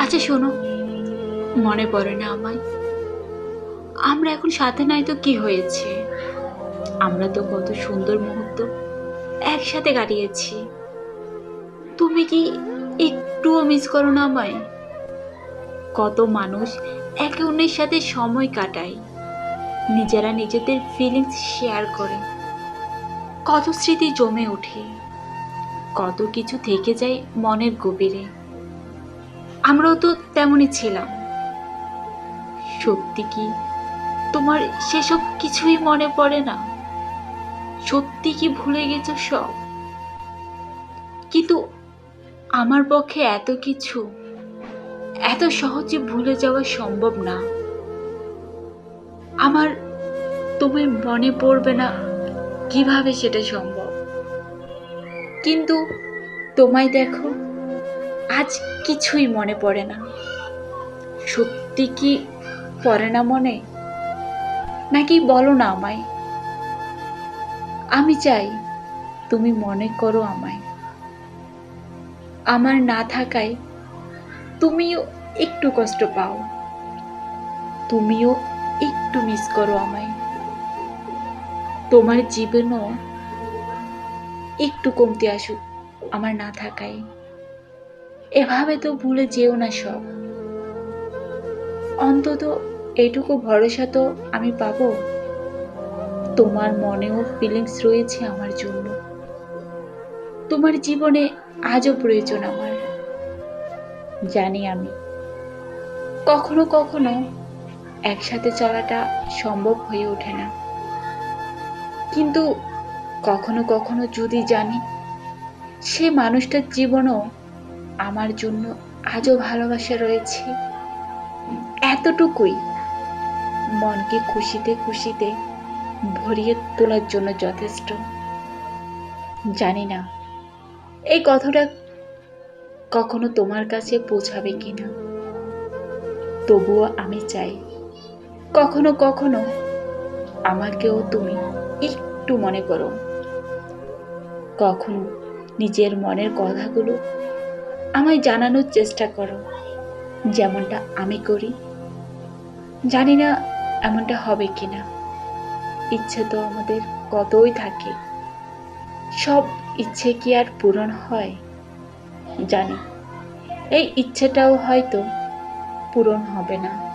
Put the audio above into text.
আচ্ছা শোনো। মনে পড়ে না আমায়। আমরা এখন সাথে নাই তো কি হয়েছে? আমরা তো কত সুন্দর মুহূর্ত একসাথে কাটিয়েছি। তুমি কি একটুও মিস করো না আমায়? কত মানুষ একে অন্যের সাথে সময় কাটায়। নিজেরা নিজেদের ফিলিংস শেয়ার করে। কত স্মৃতি জমে ওঠে। কত কিছু থেকে যায় মনের গভীরে। আমরাও তো তেমনই ছিলাম। সত্যি কি তোমার সেসব কিছুই মনে পড়ে না? সত্যি কি ভুলে গেছো সব? কিন্তু আমার পক্ষে এত কিছু, এত সহজে ভুলে যাওয়া সম্ভব না। আমার তুমি মনে পড়বে না কীভাবে সেটা সম্ভব। কিন্তু তোমায় দেখো আজ কিছুই মনে পড়ে না। সত্যি কি পড়ে না মনে? নাকি বলো না আমায়? আমি চাই তুমি মনে করো আমায়। আমার না থাকায় তুমিও একটু কষ্ট পাও। তুমিও একটু মিস করো আমায়। তোমার জীবনও একটু কমতে আসুক আমার না থাকায়। এভাবে তো ভুলে যেও না সব। অন্তত এটুকু ভরসা তো আমি পাবো। তোমার মনেও ফিলিংস রয়েছে আমার জন্য। তোমার জীবনে আজও প্রয়োজন আমার। জানি আমি। কখনো কখনো একসাথে চলাটা সম্ভব হয়ে ওঠে না। কিন্তু কখনো কখনো যদি জানি, সে মানুষটার জীবনও আমার জন্য আজও ভালোবাসা রয়েছে। এতটুকুই। মনকে খুশিতে খুশিতে ভরিয়ে তোলার জন্য যথেষ্ট। জানি না, এই কথাটা কখনো তোমার কাছে পৌঁছাবে কিনা। তবুও আমি চাই, কখনো কখনো আমাকেও তুমি একটু মনে করো। কখনো নিজের মনের কথাগুলো আমায় জানানোর চেষ্টা করো। যেমনটা আমি করি। জানি না এমনটা হবে কি না ইচ্ছে তো আমাদের কতই থাকে। সব ইচ্ছে কি আর পূরণ হয়? জানি। এই ইচ্ছেটাও হয়তো পূরণ হবে না।